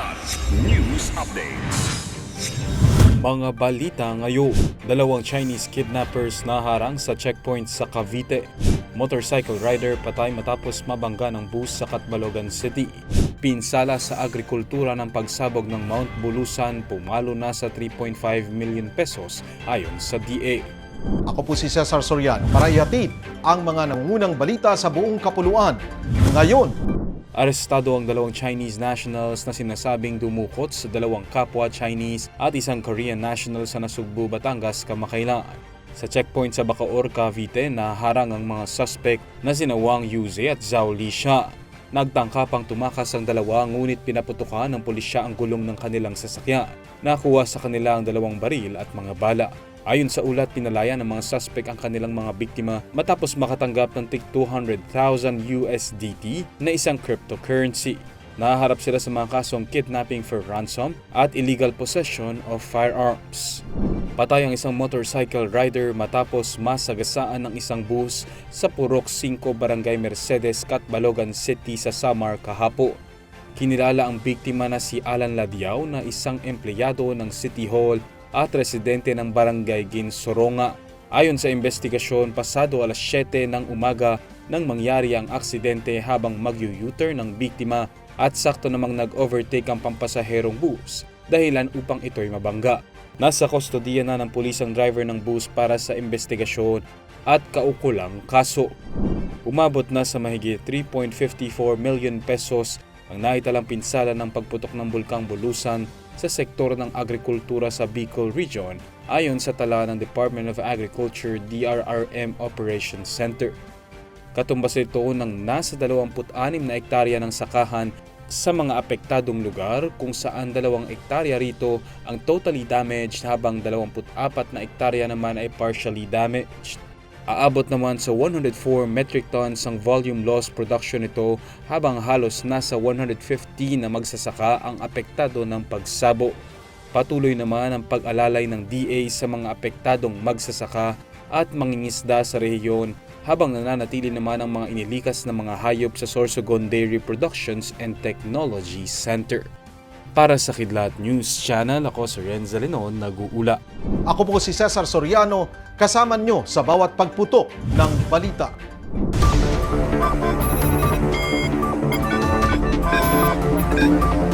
Kilat News Updates. Mga balita ngayon, dalawang Chinese kidnappers naharang sa checkpoint sa Cavite. Motorcycle rider patay matapos mabangga ng bus sa Catbalogan City. Pinsala sa agrikultura ng pagsabog ng Mount Bulusan pumalo na sa 3.5 million pesos ayon sa DA. Ako po si Cesar Soriano para ihatid ang mga nangungunang balita sa buong kapuluan. Ngayon, Arestado ang dalawang Chinese nationals na sinasabing dumukot sa dalawang kapwa Chinese at isang Korean national sa Nasugbu, Batangas kamakailan. Sa checkpoint sa Bacoor, Cavite, naharang ang mga suspect na sina Wang Yuze at Zhao Lisha. Nagtangka pang tumakas ang dalawa ngunit pinaputukan ng pulisya ang gulong ng kanilang sasakyan. Nakuha sa kanila ang dalawang baril at mga bala. Ayon sa ulat, pinalaya ng mga suspect ang kanilang mga biktima matapos makatanggap ng tig 200,000 USDT na isang cryptocurrency. Naharap sila sa mga kasong kidnapping for ransom at illegal possession of firearms. Patay ang isang motorcycle rider matapos masagasaan ng isang bus sa Purok 5 Barangay Mercedes, Catbalogan City sa Samar kahapon. Kinilala ang biktima na si Alan Ladiao na isang empleyado ng City Hall at residente ng Barangay Ginsoronga. Ayon sa investigasyon, pasado alas 7 ng umaga nang mangyari ang aksidente habang mag-u-turn ng biktima at sakto namang nag-overtake ang pampasaherong bus dahilan upang ito'y mabangga. Nasa kustodiya na ng pulis ang driver ng bus para sa investigasyon at kaukulang kaso. Umabot na sa mahigit 3.54 million pesos ang naitalang pinsala ng pagputok ng bulkang Bulusan sa sektor ng agrikultura sa Bicol Region ayon sa tala ng Department of Agriculture DRRM Operations Center. Katumbas ito ng nasa 26 na ektarya ng sakahan sa mga apektadong lugar kung saan dalawang ektarya rito ang totally damaged habang 24 na ektarya naman ay partially damaged. Aabot naman sa 104 metric tons ang volume loss production nito habang halos nasa 150 na magsasaka ang apektado ng pagsabo. Patuloy naman ang pag-alalay ng DA sa mga apektadong magsasaka at mangingisda sa rehiyon habang nananatili naman ang mga inilikas na mga hayop sa Sorsogon Dairy Productions and Technology Center. Para sa Kidlat News Channel, ako si Renza Lenon, nag-uula. ako po si Cesar Soriano, kasama nyo sa bawat pagputok ng balita. Kilat